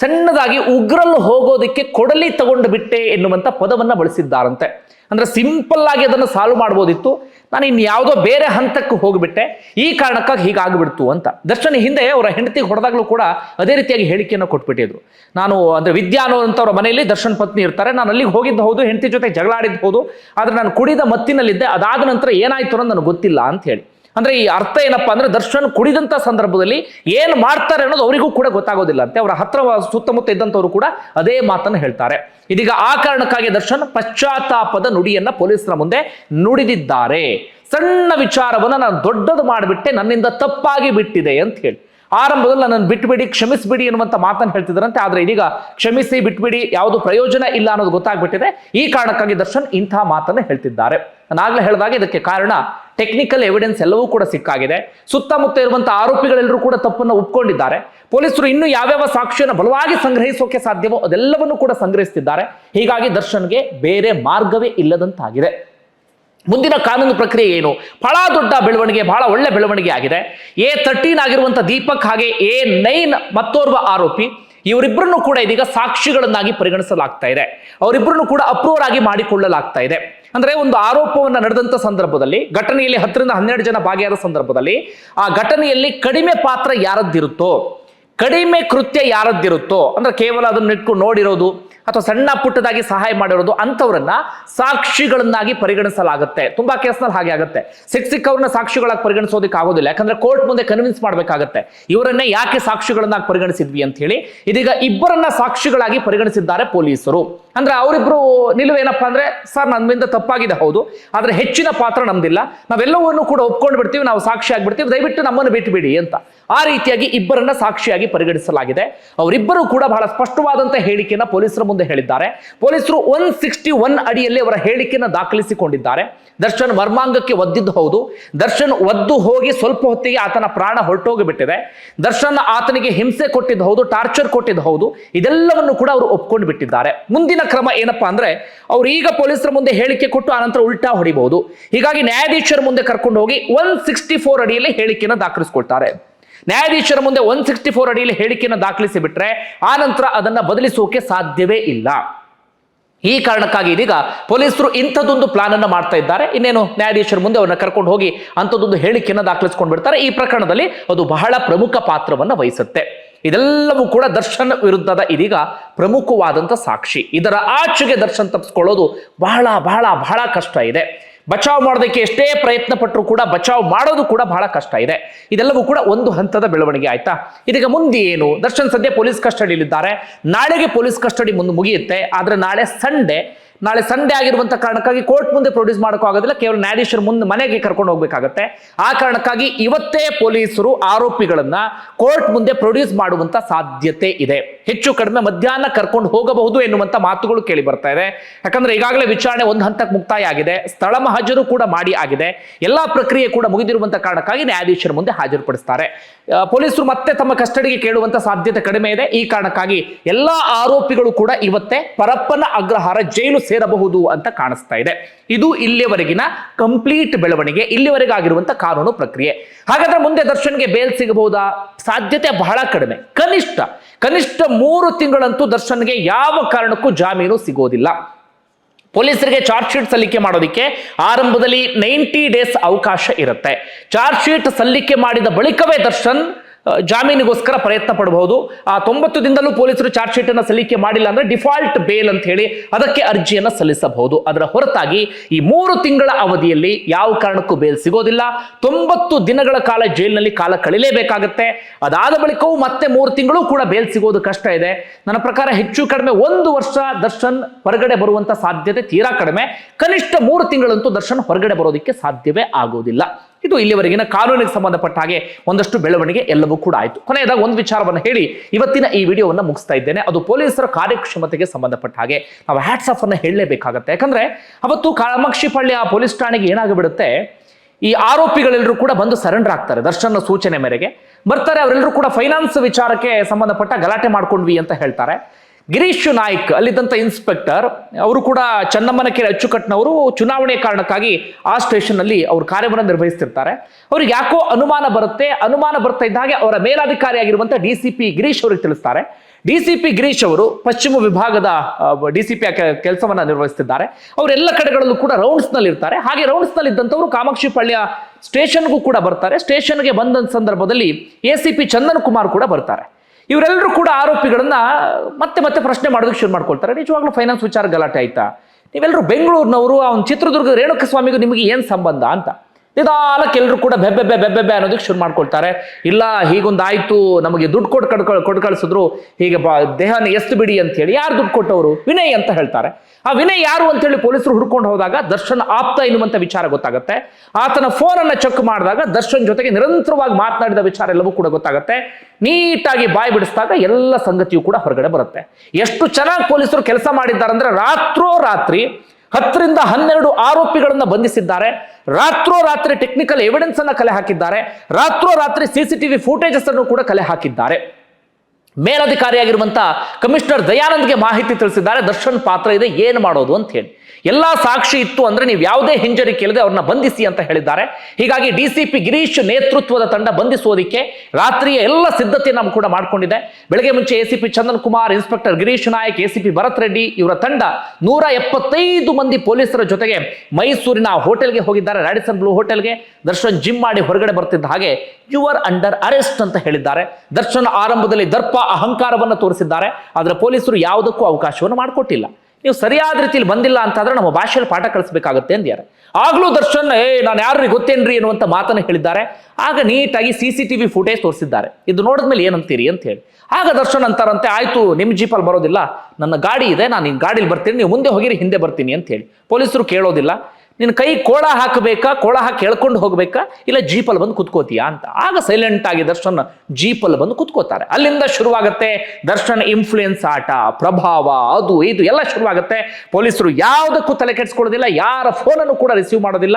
ಸಣ್ಣದಾಗಿ ಉಗ್ರಲ್ಲಿ ಹೋಗೋದಕ್ಕೆ ಕೊಡಲಿ ತಗೊಂಡು ಬಿಟ್ಟೆ ಎನ್ನುವಂಥ ಪದವನ್ನ ಬಳಸಿದ್ದಾರಂತೆ. ಅಂದ್ರೆ ಸಿಂಪಲ್ ಆಗಿ ಅದನ್ನು ಸಾಲ್ವ್ ಮಾಡ್ಬೋದಿತ್ತು. ನಾನು ಇನ್ನು ಯಾವುದೋ ಬೇರೆ ಹಂತಕ್ಕೆ ಹೋಗಿಬಿಟ್ಟೆ, ಈ ಕಾರಣಕ್ಕಾಗಿ ಹೀಗಾಗ್ಬಿಡ್ತು ಅಂತ. ದರ್ಶನ ಹಿಂದೆ ಅವರ ಹೆಂಡತಿ ಹೊಡೆದಾಗಲೂ ಕೂಡ ಅದೇ ರೀತಿಯಾಗಿ ಹೇಳಿಕೆಯನ್ನು ಕೊಟ್ಬಿಟ್ಟಿದ್ರು. ನಾನು ಅಂದ್ರೆ ವಿದ್ಯಾ ಅನ್ನೋಂಥವ್ರ ಮನೆಯಲ್ಲಿ ದರ್ಶನ್ ಪತ್ನಿ ಇರ್ತಾರೆ, ನಾನು ಅಲ್ಲಿಗೆ ಹೋಗಿದ್ದು ಹೌದು, ಹೆಂಡತಿ ಜೊತೆ ಜಗಳ ಆಡಿದ್ದು ಹೌದು, ಆದ್ರೆ ನಾನು ಕುಡಿದ ಮತ್ತಿನಲ್ಲಿದ್ದೆ, ಅದಾದ ನಂತರ ಏನಾಯಿತು ಅನ್ನೋದು ನನಗೆ ಗೊತ್ತಿಲ್ಲ ಅಂತ ಹೇಳಿ. ಅಂದ್ರೆ ಈ ಅರ್ಥ ಏನಪ್ಪಾ ಅಂದ್ರೆ ದರ್ಶನ್ ಕುಡಿದಂತ ಸಂದರ್ಭದಲ್ಲಿ ಏನ್ ಮಾಡ್ತಾರೆ ಅನ್ನೋದು ಅವರಿಗೂ ಕೂಡ ಗೊತ್ತಾಗೋದಿಲ್ಲ. ಅಂತೆ ಅವರ ಹತ್ರ ಸುತ್ತಮುತ್ತ ಇದ್ದಂಥವ್ರು ಕೂಡ ಅದೇ ಮಾತನ್ನು ಹೇಳ್ತಾರೆ. ಇದೀಗ ಆ ಕಾರಣಕ್ಕಾಗಿ ದರ್ಶನ್ ಪಶ್ಚಾತ್ತಾಪದ ನುಡಿಯನ್ನ ಪೊಲೀಸರ ಮುಂದೆ ನುಡಿದಿದ್ದಾರೆ. ಸಣ್ಣ ವಿಚಾರವನ್ನ ನಾನು ದೊಡ್ಡದು ಮಾಡಿಬಿಟ್ಟೆ ನನ್ನಿಂದ ತಪ್ಪಾಗಿ ಬಿಟ್ಟಿದೆ ಅಂತ ಹೇಳಿ ಆರಂಭದಲ್ಲಿ ನನ್ನನ್ನು ಬಿಟ್ಬಿಡಿ, ಕ್ಷಮಿಸ್ಬಿಡಿ ಎನ್ನುವಂತ ಮಾತನ್ನು ಹೇಳ್ತಿದ್ರಂತೆ ಆದ್ರೆ ಇದೀಗ ಕ್ಷಮಿಸಿ, ಬಿಟ್ಬಿಡಿ ಯಾವುದು ಪ್ರಯೋಜನ ಇಲ್ಲ ಅನ್ನೋದು ಗೊತ್ತಾಗ್ಬಿಟ್ಟಿದೆ. ಈ ಕಾರಣಕ್ಕಾಗಿ ದರ್ಶನ್ ಇಂತಹ ಮಾತನ್ನು ಹೇಳ್ತಿದ್ದಾರೆ. ನಾನಾಗಲೇ ಹೇಳಿದಾಗ ಇದಕ್ಕೆ ಕಾರಣ ಟೆಕ್ನಿಕಲ್ ಎವಿಡೆನ್ಸ್ ಎಲ್ಲವೂ ಕೂಡ ಸಿಕ್ಕಾಗಿದೆ. ಸುತ್ತಮುತ್ತ ಇರುವಂತಹ ಆರೋಪಿಗಳೆಲ್ಲರೂ ಕೂಡ ತಪ್ಪನ್ನು ಒಪ್ಕೊಂಡಿದ್ದಾರೆ. ಪೊಲೀಸರು ಇನ್ನು ಯಾವ್ಯಾವ ಸಾಕ್ಷ್ಯನ ಬಲವಾಗಿ ಸಂಗ್ರಹಿಸೋಕೆ ಸಾಧ್ಯವೋ ಅದೆಲ್ಲವನ್ನು ಕೂಡ ಸಂಗ್ರಹಿಸ್ತಿದ್ದಾರೆ. ಹೀಗಾಗಿ ದರ್ಶನ್ಗೆ ಬೇರೆ ಮಾರ್ಗವೇ ಇಲ್ಲದಂತಾಗಿದೆ. ಮುಂದಿನ ಕಾನೂನು ಪ್ರಕ್ರಿಯೆ ಏನು? ಬಹಳ ದೊಡ್ಡ ಬೆಳವಣಿಗೆ, ಬಹಳ ಒಳ್ಳೆ ಬೆಳವಣಿಗೆ ಆಗಿದೆ. ಎ ತರ್ಟೀನ್ ಆಗಿರುವಂತಹ ದೀಪಕ್ ಹಾಗೆ ಎ ನೈನ್ ಮತ್ತೋರ್ವ ಆರೋಪಿ ಇವರಿಬ್ಬರನ್ನು ಕೂಡ ಇದೀಗ ಸಾಕ್ಷಿಗಳನ್ನಾಗಿ ಪರಿಗಣಿಸಲಾಗ್ತಾ ಇದೆ. ಅವರಿಬ್ಬರನ್ನು ಕೂಡ ಅಪ್ರೂವರ್ ಆಗಿ ಮಾಡಿಕೊಳ್ಳಲಾಗ್ತಾ ಇದೆ. ಅಂದ್ರೆ ಒಂದು ಆರೋಪವನ್ನು ನಡೆದಂತ ಸಂದರ್ಭದಲ್ಲಿ, ಘಟನೆಯಲ್ಲಿ ಹತ್ತರಿಂದ ಹನ್ನೆರಡು ಜನ ಭಾಗಿಯಾದ ಸಂದರ್ಭದಲ್ಲಿ, ಆ ಘಟನೆಯಲ್ಲಿ ಕಡಿಮೆ ಪಾತ್ರ ಯಾರದ್ದಿರುತ್ತೋ, ಕಡಿಮೆ ಕೃತ್ಯ ಯಾರದ್ದಿರುತ್ತೋ, ಅಂದ್ರೆ ಕೇವಲ ಅದನ್ನ ಇಟ್ಕೊಂಡು ನೋಡಿರೋದು ಅಥವಾ ಸಣ್ಣ ಪುಟ್ಟದಾಗಿ ಸಹಾಯ ಮಾಡಿರೋದು ಅಂಥವ್ರನ್ನ ಸಾಕ್ಷಿಗಳನ್ನಾಗಿ ಪರಿಗಣಿಸಲಾಗುತ್ತೆ. ತುಂಬಾ ಕೇಸ್ನಲ್ಲಿ ಹಾಗೆ ಆಗುತ್ತೆ. ಸಿಕ್ ಸಿಕ್ಕವ್ರನ್ನ ಸಾಕ್ಷಿಗಳಾಗಿ ಪರಿಗಣಿಸೋದಕ್ಕೆ ಆಗೋದಿಲ್ಲ. ಯಾಕಂದ್ರೆ ಕೋರ್ಟ್ ಮುಂದೆ ಕನ್ವಿನ್ಸ್ ಮಾಡಬೇಕಾಗತ್ತೆ. ಇವರನ್ನೇ ಯಾಕೆ ಸಾಕ್ಷಿಗಳನ್ನಾಗಿ ಪರಿಗಣಿಸಿದ್ವಿ ಅಂತ ಹೇಳಿ ಇದೀಗ ಇಬ್ಬರನ್ನ ಸಾಕ್ಷಿಗಳಾಗಿ ಪರಿಗಣಿಸಿದ್ದಾರೆ ಪೊಲೀಸರು. ಅಂದ್ರೆ ಅವರಿಬ್ರು ನಿಲುವೇನಪ್ಪ ಅಂದ್ರೆ, ಸರ್ ನಮ್ಮಿಂದ ತಪ್ಪಾಗಿದೆ, ಹೌದು. ಆದ್ರೆ ಹೆಚ್ಚಿನ ಪಾತ್ರ ನಮ್ದಿಲ್ಲ. ನಾವೆಲ್ಲವನ್ನು ಕೂಡ ಒಪ್ಕೊಂಡು ಬಿಡ್ತೀವಿ, ನಾವು ಸಾಕ್ಷಿ ಆಗ್ಬಿಡ್ತೀವಿ. ದಯವಿಟ್ಟು ನಮ್ಮನ್ನು ಬಿಟ್ಟು ಬಿಡಿ ಅಂತ. ಆ ರೀತಿಯಾಗಿ ಇಬ್ಬರನ್ನ ಸಾಕ್ಷಿಯಾಗಿ ಪರಿಗಣಿಸಲಾಗಿದೆ. ಅವರಿಬ್ಬರು ಕೂಡ ಬಹಳ ಸ್ಪಷ್ಟವಾದಂತಹ ಹೇಳಿಕೆಯನ್ನ ಪೊಲೀಸರ ಹೇಳಿದ್ದಾರೆ. ಪೊಲೀಸರು ಒನ್ ಸಿಕ್ಸ್ಟಿ ಒನ್ ಅಡಿಯಲ್ಲಿ ಅವರ ಹೇಳಿಕೆಯನ್ನು ದಾಖಲಿಸಿಕೊಂಡಿದ್ದಾರೆ. ದರ್ಶನ್ ಮರ್ಮಾಂಗಕ್ಕೆ ಒದ್ದಿದ್ದು ಹೌದು. ದರ್ಶನ್ ಒದ್ದು ಹೋಗಿ ಸ್ವಲ್ಪ ಹೊತ್ತಿಗೆ ಆತನ ಪ್ರಾಣ ಹೊರಟೋಗಿಬಿಟ್ಟಿದೆ. ದರ್ಶನ್ ಆತನಿಗೆ ಹಿಂಸೆ ಕೊಟ್ಟಿದ್ದು ಹೌದು, ಟಾರ್ಚರ್ ಕೊಟ್ಟಿದ್ದು ಹೌದು. ಇದೆಲ್ಲವನ್ನು ಕೂಡ ಅವರು ಒಪ್ಕೊಂಡು ಬಿಟ್ಟಿದ್ದಾರೆ ಮುಂದಿನ ಕ್ರಮ ಏನಪ್ಪಾ ಅಂದ್ರೆ, ಅವ್ರು ಈಗ ಪೊಲೀಸರ ಮುಂದೆ ಹೇಳಿಕೆ ಕೊಟ್ಟು ಆನಂತರ ಉಲ್ಟಾ ಹೊಡಿಬಹುದು. ಹೀಗಾಗಿ ನ್ಯಾಯಾಧೀಶರ ಮುಂದೆ ಕರ್ಕೊಂಡು ಹೋಗಿ ಒನ್ ಸಿಕ್ಸ್ಟಿ ಫೋರ್ ಅಡಿಯಲ್ಲಿ ಹೇಳಿಕೆಯನ್ನು ದಾಖಲಿಸಿಕೊಳ್ತಾರೆ. ನ್ಯಾಯಾಧೀಶರ ಮುಂದೆ ಒನ್ ಸಿಕ್ಸ್ಟಿ ಫೋರ್ ಅಡಿಯಲ್ಲಿ ಹೇಳಿಕೆಯನ್ನು ದಾಖಲಿಸಿ ಬಿಟ್ರೆ ಆ ನಂತರ ಅದನ್ನ ಬದಲಿಸೋಕೆ ಸಾಧ್ಯವೇ ಇಲ್ಲ. ಈ ಕಾರಣಕ್ಕಾಗಿ ಇದೀಗ ಪೊಲೀಸರು ಇಂಥದ್ದೊಂದು ಪ್ಲಾನ್ ಅನ್ನು ಮಾಡ್ತಾ ಇದ್ದಾರೆ. ಇನ್ನೇನು ನ್ಯಾಯಾಧೀಶರ ಮುಂದೆ ಅವ್ರನ್ನ ಕರ್ಕೊಂಡು ಹೋಗಿ ಅಂಥದ್ದೊಂದು ಹೇಳಿಕೆಯನ್ನು ದಾಖಲಿಸ್ಕೊಂಡು ಬಿಡ್ತಾರೆ ಈ ಪ್ರಕರಣದಲ್ಲಿ ಅದು ಬಹಳ ಪ್ರಮುಖ ಪಾತ್ರವನ್ನು ವಹಿಸುತ್ತೆ. ಇದೆಲ್ಲವೂ ಕೂಡ ದರ್ಶನ್ ವಿರುದ್ಧದ ಇದೀಗ ಪ್ರಮುಖವಾದಂಥ ಸಾಕ್ಷಿ. ಇದರ ಆಚೆಗೆ ದರ್ಶನ್ ತಪ್ಪಿಸ್ಕೊಳ್ಳೋದು ಬಹಳ ಬಹಳ ಬಹಳ ಕಷ್ಟ ಇದೆ. ಬಚಾವ್ ಮಾಡೋದಕ್ಕೆ ಎಷ್ಟೇ ಪ್ರಯತ್ನ ಪಟ್ಟರು ಕೂಡ ಬಚಾವ್ ಮಾಡೋದು ಕೂಡ ಬಹಳ ಕಷ್ಟ ಇದೆ. ಇದೆಲ್ಲವೂ ಕೂಡ ಒಂದು ಹಂತದ ಬೆಳವಣಿಗೆ ಆಯ್ತಾ? ಇದೀಗ ಮುಂದೆ ಏನು? ದರ್ಶನ್ ಸದ್ಯ ಪೊಲೀಸ್ ಕಸ್ಟಡಿಯಲ್ಲಿದ್ದಾರೆ. ನಾಳೆಗೆ ಪೊಲೀಸ್ ಕಸ್ಟಡಿ ಮುಂದೆ ಮುಗಿಯುತ್ತೆ. ಆದರೆ ನಾಳೆ ಸಂಡೇ ನಾಳೆ ಸಂಡೆ ಆಗಿರುವಂತ ಕಾರಣಕ್ಕಾಗಿ ಕೋರ್ಟ್ ಮುಂದೆ ಪ್ರೊಡ್ಯೂಸ್ ಮಾಡೋಕ್ಕಾಗೋದಿಲ್ಲ ಕೇವಲ ನ್ಯಾಯಾಧೀಶರ ಮುಂದೆ ಮನೆಗೆ ಕರ್ಕೊಂಡು ಹೋಗ್ಬೇಕಾಗತ್ತೆ. ಆ ಕಾರಣಕ್ಕಾಗಿ ಇವತ್ತೇ ಪೊಲೀಸರು ಆರೋಪಿಗಳನ್ನ ಕೋರ್ಟ್ ಮುಂದೆ ಪ್ರೊಡ್ಯೂಸ್ ಮಾಡುವಂತ ಸಾಧ್ಯತೆ ಇದೆ. ಹೆಚ್ಚು ಕಡಿಮೆ ಮಧ್ಯಾಹ್ನ ಕರ್ಕೊಂಡು ಹೋಗಬಹುದು ಎನ್ನುವಂತ ಮಾತುಗಳು ಕೇಳಿ ಬರ್ತಾ ಇದೆ. ಯಾಕಂದ್ರೆ ಈಗಾಗಲೇ ವಿಚಾರಣೆ ಒಂದು ಹಂತಕ್ಕೆ ಮುಕ್ತಾಯ ಆಗಿದೆ. ಸ್ಥಳ ಮಹಾಜರು ಕೂಡ ಮಾಡಿ ಆಗಿದೆ. ಎಲ್ಲಾ ಪ್ರಕ್ರಿಯೆ ಕೂಡ ಮುಗಿದಿರುವಂತ ಕಾರಣಕ್ಕಾಗಿ ನ್ಯಾಯಾಧೀಶರ ಮುಂದೆ ಹಾಜರುಪಡಿಸ್ತಾರೆ. ಪೊಲೀಸರು ಮತ್ತೆ ತಮ್ಮ ಕಸ್ಟಡಿಗೆ ಕೇಳುವಂತ ಸಾಧ್ಯತೆ ಕಡಿಮೆ ಇದೆ. ಈ ಕಾರಣಕ್ಕಾಗಿ ಎಲ್ಲಾ ಆರೋಪಿಗಳು ಕೂಡ ಇವತ್ತೇ ಪರಪ್ಪನ ಅಗ್ರಹಾರ ಜೈಲು ಸೇರಬಹುದು ಅಂತ ಕಾಣಿಸ್ತಾ ಇದೆ. ಇದು ಇಲ್ಲಿಯವರೆಗಿನ ಕಂಪ್ಲೀಟ್ ಬೆಳವಣಿಗೆ ಇಲ್ಲಿವರೆಗೆ ಆಗಿರುವಂತ ಕಾನೂನು ಪ್ರಕ್ರಿಯೆ. ಹಾಗಾದ್ರೆ ಮುಂದೆ ದರ್ಶನ್ಗೆ ಬೇಲ್ ಸಿಗಬಹುದಾ? ಸಾಧ್ಯತೆ ಬಹಳ ಕಡಿಮೆ. ಕನಿಷ್ಠ ಕನಿಷ್ಠ ಮೂರು ತಿಂಗಳಂತೂ ದರ್ಶನ್ಗೆ ಯಾವ ಕಾರಣಕ್ಕೂ ಜಾಮೀನು ಸಿಗೋದಿಲ್ಲ. ಪೊಲೀಸರಿಗೆ ಚಾರ್ಜ್ ಶೀಟ್ ಸಲ್ಲಿಕೆ ಮಾಡೋದಕ್ಕೆ ಆರಂಭದಲ್ಲಿ ನೈಂಟಿ ಡೇಸ್ ಅವಕಾಶ ಇರುತ್ತೆ. ಚಾರ್ಜ್ ಶೀಟ್ ಸಲ್ಲಿಕೆ ಮಾಡಿದ ಬಳಿಕವೇ ದರ್ಶನ್ ಜಾಮೀನಿಗೋಸ್ಕರ ಪ್ರಯತ್ನ ಪಡಬಹುದು. ಆ, ತೊಂಬತ್ತು ದಿನದಲ್ಲೂ ಪೊಲೀಸರು ಚಾರ್ಜ್ ಶೀಟ್ ಅನ್ನು ಸಲ್ಲಿಕೆ ಮಾಡಿಲ್ಲ ಅಂದ್ರೆ ಡಿಫಾಲ್ಟ್ ಬೇಲ್ ಅಂತ ಹೇಳಿ ಅದಕ್ಕೆ ಅರ್ಜಿಯನ್ನು ಸಲ್ಲಿಸಬಹುದು. ಅದರ ಹೊರತಾಗಿ ಈ ಮೂರು ತಿಂಗಳ ಅವಧಿಯಲ್ಲಿ ಯಾವ ಕಾರಣಕ್ಕೂ ಬೇಲ್ ಸಿಗೋದಿಲ್ಲ. ತೊಂಬತ್ತು ದಿನಗಳ ಕಾಲ ಜೈಲಿನಲ್ಲಿ ಕಾಲ ಕಳಿಲೇಬೇಕಾಗತ್ತೆ. ಅದಾದ ಬಳಿಕವೂ ಮತ್ತೆ ಮೂರು ತಿಂಗಳು ಕೂಡ ಬೇಲ್ ಸಿಗೋದು ಕಷ್ಟ ಇದೆ. ನನ್ನ ಪ್ರಕಾರ ಹೆಚ್ಚು ಕಡಿಮೆ ಒಂದು ವರ್ಷ ದರ್ಶನ್ ಹೊರಗಡೆ ಬರುವಂತ ಸಾಧ್ಯತೆ ತೀರಾ ಕಡಿಮೆ. ಕನಿಷ್ಠ ಮೂರು ತಿಂಗಳಂತೂ ದರ್ಶನ್ ಹೊರಗಡೆ ಬರೋದಕ್ಕೆ ಸಾಧ್ಯವೇ ಆಗೋದಿಲ್ಲ. ಇದು ಇಲ್ಲಿವರೆಗಿನ ಕಾನೂನಿಗೆ ಸಂಬಂಧಪಟ್ಟ ಹಾಗೆ ಒಂದಷ್ಟು ಬೆಳವಣಿಗೆ ಎಲ್ಲವೂ ಕೂಡ ಆಯಿತು. ಕೊನೆಯದಾಗ ಒಂದು ವಿಚಾರವನ್ನು ಹೇಳಿ, ಇವತ್ತಿನ ಈ ವಿಡಿಯೋವನ್ನು ಮುಗಿಸ್ತಾ ಇದ್ದೇನೆ. ಅದು ಪೊಲೀಸರ ಕಾರ್ಯಕ್ಷಮತೆಗೆ ಸಂಬಂಧಪಟ್ಟ ಹಾಗೆ ನಾವು ಹ್ಯಾಟ್ಸ್ ಆಫ್ ಅನ್ನು ಹೇಳಲೇಬೇಕಾಗತ್ತೆ. ಯಾಕಂದ್ರೆ ಅವತ್ತು ಕಾಮಾಕ್ಷಿಪಳ್ಳಿ ಆ ಪೊಲೀಸ್ ಠಾಣೆಗೆ ಏನಾಗಿಬಿಡುತ್ತೆ, ಈ ಆರೋಪಿಗಳೆಲ್ಲರೂ ಕೂಡ ಬಂದು ಸರೆಂಡರ್ ಆಗ್ತಾರೆ ದರ್ಶನ್ ಸೂಚನೆ ಮೇರೆಗೆ. ಬರ್ತಾರೆ ಅವರೆಲ್ಲರೂ ಕೂಡ ಫೈನಾನ್ಸ್ ವಿಚಾರಕ್ಕೆ ಸಂಬಂಧಪಟ್ಟ ಗಲಾಟೆ ಮಾಡ್ಕೊಂಡ್ವಿ ಅಂತ ಹೇಳ್ತಾರೆ. ಗಿರೀಶ್ ನಾಯ್ಕ್ ಅಲ್ಲಿದ್ದಂಥ ಇನ್ಸ್ಪೆಕ್ಟರ್, ಅವರು ಕೂಡ ಚನ್ನಮ್ಮನಕೆರೆ ಅಚ್ಚುಕಟ್ಟಿನವರು ಚುನಾವಣೆ ಕಾರಣಕ್ಕಾಗಿ ಆ ಸ್ಟೇಷನ್ನಲ್ಲಿ ಅವರು ಕಾರ್ಯವನ್ನು ನಿರ್ವಹಿಸ್ತಿರ್ತಾರೆ. ಅವ್ರಿಗೆ ಯಾಕೋ ಅನುಮಾನ ಬರುತ್ತೆ, ಅನುಮಾನ ಬರ್ತಾ ಇದ್ದ ಹಾಗೆ ಅವರ ಮೇಲಾಧಿಕಾರಿಯಾಗಿರುವಂಥ ಡಿ ಸಿ ಪಿ ಗಿರೀಶ್ ಅವರಿಗೆ ತಿಳಿಸ್ತಾರೆ. ಡಿ ಸಿ ಪಿ ಗಿರೀಶ್ ಅವರು ಪಶ್ಚಿಮ ವಿಭಾಗದ ಡಿ ಸಿ ಪಿ ಕೆಲಸವನ್ನ ನಿರ್ವಹಿಸ್ತಿದ್ದಾರೆ. ಅವರೆಲ್ಲ ಕಡೆಗಳಲ್ಲೂ ಕೂಡ ರೌಂಡ್ಸ್ನಲ್ಲಿ ಇರ್ತಾರೆ. ಹಾಗೆ ರೌಂಡ್ಸ್ನಲ್ಲಿ ಕಾಮಾಕ್ಷಿಪಾಳ್ಯ ಸ್ಟೇಷನ್ಗೂ ಕೂಡ ಬರ್ತಾರೆ. ಸ್ಟೇಷನ್ಗೆ ಬಂದ ಸಂದರ್ಭದಲ್ಲಿ A C P Chandan Kumar ಕೂಡ ಬರ್ತಾರೆ. ಇವರೆಲ್ಲರೂ ಕೂಡ ಆರೋಪಿಗಳನ್ನ ಮತ್ತೆ ಮತ್ತೆ ಪ್ರಶ್ನೆ ಮಾಡೋದಕ್ಕೆ ಶುರು ಮಾಡ್ಕೊಳ್ತಾರೆ. ನಿಜವಾಗ್ಲೂ ಫೈನಾನ್ಸ್ ವಿಚಾರ ಗಲಾಟೆ ಆಯ್ತಾ? ನೀವೆಲ್ಲರೂ ಬೆಂಗಳೂರಿನವರು ಅವ್ನು ಚಿತ್ರದುರ್ಗ ರೇಣುಕಸ್ವಾಮಿಗೂ ನಿಮಗೆ ಏನು ಸಂಬಂಧ ಅಂತ? ನಿಧಾನಕ್ಕೆ ಎಲ್ಲರೂ ಕೂಡ ಬೆಬ್ಬೆ ಬೆಬ್ಬೆಬ್ಬೆ ಅನ್ನೋದಕ್ಕೆ ಶುರು ಮಾಡ್ಕೊಳ್ತಾರೆ. ಇಲ್ಲ ಹೀಗೊಂದು ಆಯ್ತು ನಮಗೆ ದುಡ್ಡು ಕೊಟ್ಟು ಕಡ್ಕೊಳ್ ಕೊಟ್ಟು ಕಳಿಸಿದ್ರು, ಹೀಗೆ ಬಾ, ದೇಹನ ಎಷ್ಟು ಬಿಡಿ ಅಂತ ಹೇಳಿ ಯಾರು ದುಡ್ಡು ಕೊಟ್ಟವರು? ವಿನಯ್ ಅಂತ ಹೇಳ್ತಾರೆ. ಆ ವಿನಯ್ ಯಾರು ಅಂತ ಹೇಳಿ ಪೊಲೀಸರು ಹುಡ್ಕೊಂಡು ಹೋದಾಗ ದರ್ಶನ್ ಆಪ್ತ ಎನ್ನುವಂಥ ವಿಚಾರ ಗೊತ್ತಾಗುತ್ತೆ. ಆತನ ಫೋನ್ ಅನ್ನ ಚೆಕ್ ಮಾಡಿದಾಗ ದರ್ಶನ್ ಜೊತೆಗೆ ನಿರಂತರವಾಗಿ ಮಾತನಾಡಿದ ವಿಚಾರ ಎಲ್ಲವೂ ಕೂಡ ಗೊತ್ತಾಗುತ್ತೆ. ನೀಟಾಗಿ ಬಾಯಿ ಬಿಡಿಸಿದಾಗ ಎಲ್ಲ ಸಂಗತಿಯು ಕೂಡ ಹೊರಗಡೆ ಬರುತ್ತೆ. ಎಷ್ಟು ಚೆನ್ನಾಗಿ ಪೊಲೀಸರು ಕೆಲಸ ಮಾಡಿದ್ದಾರೆ ಅಂದ್ರೆ ರಾತ್ರೋ ರಾತ್ರಿ ಹತ್ತರಿಂದ ಹನ್ನೆರಡು ಆರೋಪಿಗಳನ್ನ ಬಂಧಿಸಿದ್ದಾರೆ. ರಾತ್ರೋ ರಾತ್ರಿ ಟೆಕ್ನಿಕಲ್ ಎವಿಡೆನ್ಸ್ ಅನ್ನು ಕಲೆ ಹಾಕಿದ್ದಾರೆ. ರಾತ್ರೋ ರಾತ್ರಿ ಸಿಸಿಟಿವಿ ಫೂಟೇಜಸ್ ಅನ್ನು ಕೂಡ ಕಲೆ ಹಾಕಿದ್ದಾರೆ. ಮೇಲಧಿಕಾರಿಯಾಗಿರುವಂತಹ ಕಮಿಷನರ್ ದಯಾನಂದ್ಗೆ ಮಾಹಿತಿ ತಿಳಿಸಿದ್ದಾರೆ. ದರ್ಶನ್ ಪಾತ್ರ ಇದೆ, ಏನು ಮಾಡೋದು ಅಂತ ಹೇಳಿ. ಎಲ್ಲಾ ಸಾಕ್ಷಿ ಇತ್ತು ಅಂದ್ರೆ ನೀವು ಯಾವುದೇ ಹಿಂಜರಿಕೆ ಇಲ್ಲದೆ ಅವ್ರನ್ನ ಬಂಧಿಸಿ ಅಂತ ಹೇಳಿದ್ದಾರೆ. ಹೀಗಾಗಿ ಡಿಸಿಪಿ ಗಿರೀಶ್ ನೇತೃತ್ವದ ತಂಡ ಬಂಧಿಸುವುದಕ್ಕೆ ರಾತ್ರಿಯ ಎಲ್ಲ ಸಿದ್ಧತೆ ನಾವು ಕೂಡ ಮಾಡಿಕೊಂಡಿದೆ. ಬೆಳಗ್ಗೆ ಮುಂಚೆ ACP Chandan Kumar inspector Girish Nayak ACP Bharat Reddy ಇವರ ತಂಡ ನೂರ ಎಪ್ಪತ್ತೈದು ಮಂದಿ ಪೊಲೀಸರ ಜೊತೆಗೆ ಮೈಸೂರಿನ ಹೋಟೆಲ್ಗೆ ಹೋಗಿದ್ದಾರೆ. ರಾಡಿಸನ್ ಬ್ಲೂ ಹೋಟೆಲ್ಗೆ ದರ್ಶನ್ ಜಿಮ್ ಮಾಡಿ ಹೊರಗಡೆ ಬರ್ತಿದ್ದ ಹಾಗೆ ಯುವರ್ ಅಂಡರ್ ಅರೆಸ್ಟ್ ಅಂತ ಹೇಳಿದ್ದಾರೆ. ದರ್ಶನ್ ಆರಂಭದಲ್ಲಿ ದರ್ಪ ಅಹಂಕಾರವನ್ನು ತೋರಿಸಿದ್ದಾರೆ. ಆದರೆ ಪೊಲೀಸರು ಯಾವುದಕ್ಕೂ ಅವಕಾಶವನ್ನು ಮಾಡಿಕೊಟ್ಟಿಲ್ಲ. ನೀವು ಸರಿಯಾದ ರೀತಿಯಲ್ಲಿ ಬಂದಿಲ್ಲ ಅಂತಂದ್ರೆ ನಮ್ಮ ಭಾಷೆಯಲ್ಲಿ ಪಾಠ ಕಲಿಸಬೇಕಾಗುತ್ತೆ ಅಂದ್ಯಾರೆ. ಆಗಲೂ ದರ್ಶನ್, ಏ, ನಾನು ಯಾರಿಗೆ ಗೊತ್ತೇನ್ರಿ? ಅನ್ನುವಂಥ ಮಾತನ್ನು ಹೇಳಿದ್ದಾರೆ. ಆಗ ನೀಟಾಗಿ C C T V footage ತೋರಿಸಿದ್ದಾರೆ. ಇದು ನೋಡಿದ್ಮೇಲೆ ಏನಂತೀರಿ ಅಂತ ಹೇಳಿ. ಆಗ ದರ್ಶನ್ ಅಂತಾರಂತೆ, ಆಯಿತು ನಿಮ್ಮ ಜೀಪಲ್ಲಿ ಬರೋದಿಲ್ಲ. ನನ್ನ ಗಾಡಿ ಇದೆ, ನಾನು ಈ ಗಾಡಿಲಿ ಬರ್ತೀನಿ. ನೀವು ಮುಂದೆ ಹೋಗಿರಿ, ಹಿಂದೆ ಬರ್ತೀನಿ ಅಂತ ಹೇಳಿ. ಪೊಲೀಸರು ಕೇಳೋದಿಲ್ಲ. ನಿನ್ನ ಕೈ ಕೋಳ ಹಾಕಬೇಕಾ? ಕೋಳ ಹಾಕಿ ಎಳ್ಕೊಂಡು ಹೋಗ್ಬೇಕಾ? ಇಲ್ಲ ಜೀಪಲ್ಲಿ ಬಂದು ಕುತ್ಕೋತೀಯಾ ಅಂತ. ಆಗ ಸೈಲೆಂಟ್ ಆಗಿ ದರ್ಶನ್ ಜೀಪಲ್ಲಿ ಬಂದು ಕುತ್ಕೋತಾರೆ. ಅಲ್ಲಿಂದ ಶುರುವಾಗುತ್ತೆ ದರ್ಶನ್ ಇನ್ಫ್ಲೂಯೆನ್ಸ್ ಆಟ, ಪ್ರಭಾವ, ಅದು, ಇದು ಎಲ್ಲ ಶುರುವಾಗುತ್ತೆ. ಪೊಲೀಸರು ಯಾವುದಕ್ಕೂ ತಲೆ ಕೆಡಿಸ್ಕೊಳ್ಳೋದಿಲ್ಲ, ಯಾರ ಫೋನನ್ನು ಕೂಡ ರಿಸೀವ್ ಮಾಡೋದಿಲ್ಲ.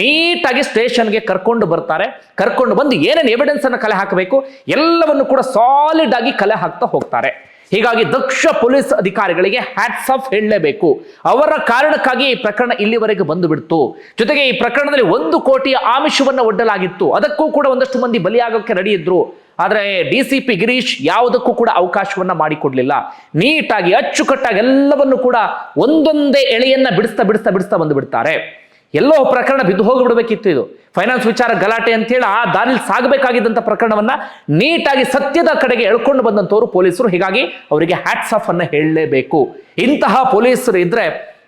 ನೀಟಾಗಿ ಸ್ಟೇಷನ್ಗೆ ಕರ್ಕೊಂಡು ಬರ್ತಾರೆ. ಕರ್ಕೊಂಡು ಬಂದು ಏನೇನು ಎವಿಡೆನ್ಸ್ ಅನ್ನು ಕಲೆ ಹಾಕಬೇಕು, ಎಲ್ಲವನ್ನು ಕೂಡ ಸಾಲಿಡ್ ಆಗಿ ಕಲೆ ಹಾಕ್ತಾ ಹೋಗ್ತಾರೆ. ಹೀಗಾಗಿ ದಕ್ಷ ಪೊಲೀಸ್ ಅಧಿಕಾರಿಗಳಿಗೆ ಹ್ಯಾಟ್ಸ್ ಆಫ್ ಹೇಳಲೇಬೇಕು. ಅವರ ಕಾರಣಕ್ಕಾಗಿ ಈ ಪ್ರಕರಣ ಇಲ್ಲಿವರೆಗೆ ಬಂದು ಬಿಡ್ತು ಜೊತೆಗೆ ಈ ಪ್ರಕರಣದಲ್ಲಿ ಒಂದು ಕೋಟಿಯ ಆಮಿಷವನ್ನು ಒಡ್ಡಲಾಗಿತ್ತು. ಅದಕ್ಕೂ ಕೂಡ ಒಂದಷ್ಟು ಮಂದಿ ಬಲಿಯಾಗೋಕ್ಕೆ ರೆಡಿ ಇದ್ರು. ಆದರೆ ಡಿ ಸಿ ಪಿ ಗಿರೀಶ್ ಯಾವುದಕ್ಕೂ ಕೂಡ ಅವಕಾಶವನ್ನ ಮಾಡಿಕೊಡ್ಲಿಲ್ಲ. ನೀಟಾಗಿ, ಅಚ್ಚುಕಟ್ಟಾಗಿ ಎಲ್ಲವನ್ನು ಕೂಡ ಒಂದೊಂದೇ ಎಳೆಯನ್ನ ಬಿಡಿಸ್ತಾ ಬಿಡಿಸ್ತಾ ಬಿಡಿಸ್ತಾ ಬಂದು ಬಿಡ್ತಾರೆ ಎಲ್ಲೋ ಪ್ರಕರಣ ಬಿದ್ದು ಹೋಗಿಬಿಡ್ಬೇಕಿತ್ತು ಇದು. ಫೈನಾನ್ಸ್ ವಿಚಾರ ಗಲಾಟೆ ಅಂತೇಳಿ ಆ ದಾರಿಲಿ ಸಾಗಬೇಕಾಗಿದ್ದಂಥ ಪ್ರಕರಣವನ್ನ ನೀಟಾಗಿ ಸತ್ಯದ ಕಡೆಗೆ ಎಳ್ಕೊಂಡು ಬಂದಂಥವ್ರು ಪೊಲೀಸರು. ಹೀಗಾಗಿ ಅವರಿಗೆ ಹ್ಯಾಟ್ಸ್ ಆಫ್ ಅನ್ನ ಹೇಳಲೇಬೇಕು. ಇಂತಹ ಪೊಲೀಸರು ಇದ್ರೆ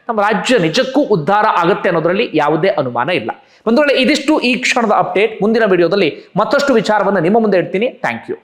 ನಮ್ಮ ರಾಜ್ಯ ನಿಜಕ್ಕೂ ಉದ್ಧಾರ ಆಗುತ್ತೆ ಅನ್ನೋದರಲ್ಲಿ ಯಾವುದೇ ಅನುಮಾನ ಇಲ್ಲ. ಒಂದು ವೇಳೆ ಇದಿಷ್ಟು ಈ ಕ್ಷಣದ ಅಪ್ಡೇಟ್ ಮುಂದಿನ ವಿಡಿಯೋದಲ್ಲಿ ಮತ್ತಷ್ಟು ವಿಚಾರವನ್ನು ನಿಮ್ಮ ಮುಂದೆ ಇಡ್ತೀನಿ. Thank you